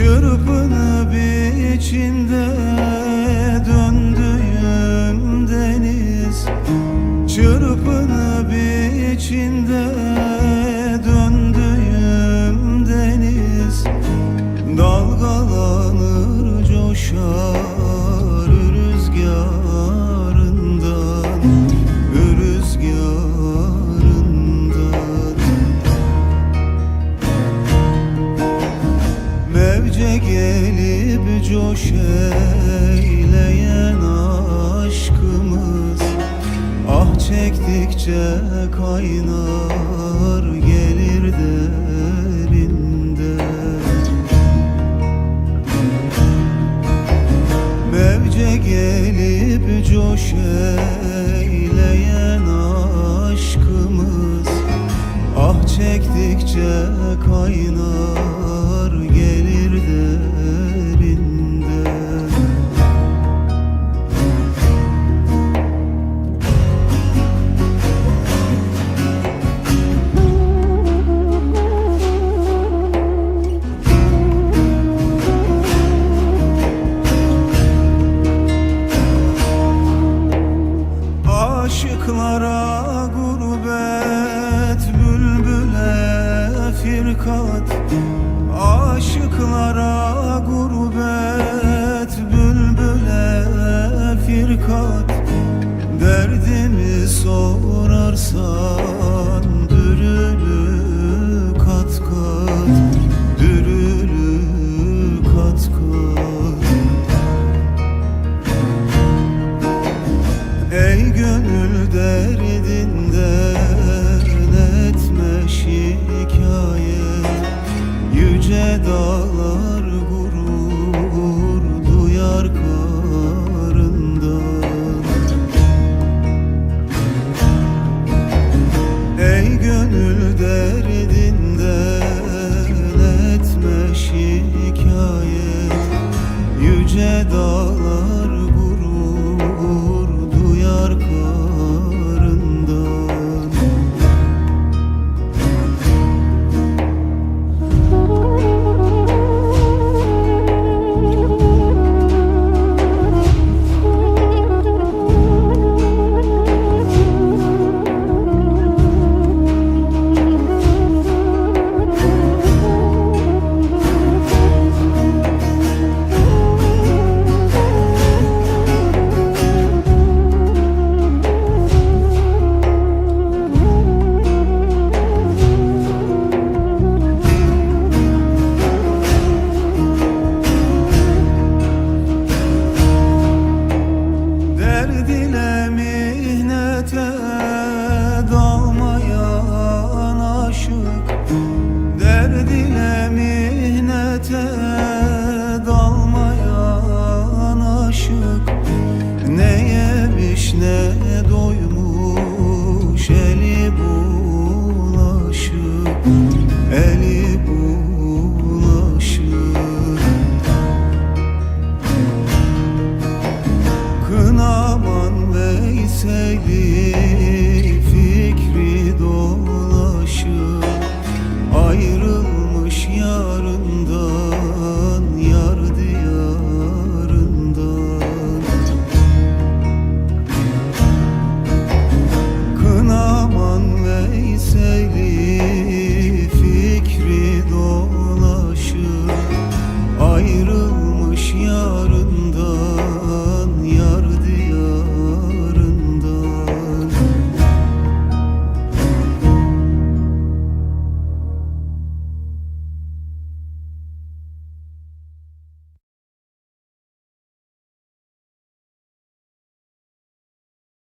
Çırpınıp içinde döndüğüm deniz. Çırpınıp içinde coş eyleyen aşkımız. Ah çektikçe kaynar gelir derinde. Mevce gelip coş eyleyen aşkımız. Ah çektikçe kaynar firkat Aşıklara gurbet bülbüle firkat. Derdimi sorarsan sevdim